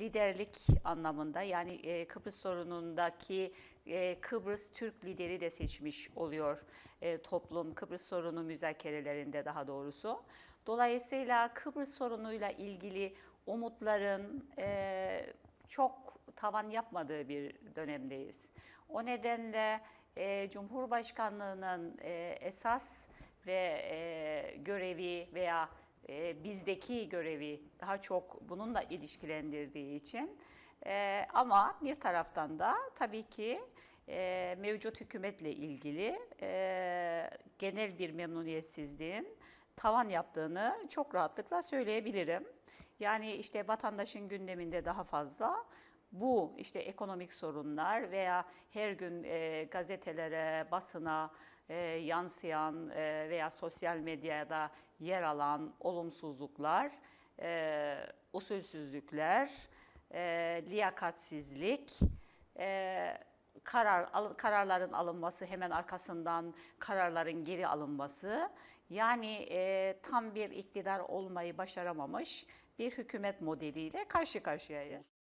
liderlik anlamında yani e, Kıbrıs sorunundaki e, Kıbrıs Türk lideri de seçmiş oluyor e, toplum Kıbrıs sorunu müzakerelerinde daha doğrusu. Dolayısıyla Kıbrıs sorunuyla ilgili umutların e, çok tavan yapmadığı bir dönemdeyiz. O nedenle e, Cumhurbaşkanlığının e, esas ve e, görevi veya e, bizdeki görevi daha çok bununla ilişkilendirdiği için e, ama bir taraftan da tabii ki e, mevcut hükümetle ilgili e, genel bir memnuniyetsizliğin tavan yaptığını çok rahatlıkla söyleyebilirim. Yani işte vatandaşın gündeminde daha fazla bu işte ekonomik sorunlar veya her gün e, gazetelere, basına e, yansıyan e, veya sosyal medyada yer alan olumsuzluklar, e, usulsüzlükler, e, liyakatsizlik, e, karar al- kararların alınması hemen arkasından kararların geri alınması yani e, tam bir iktidar olmayı başaramamış bir hükümet modeliyle karşı karşıyayız.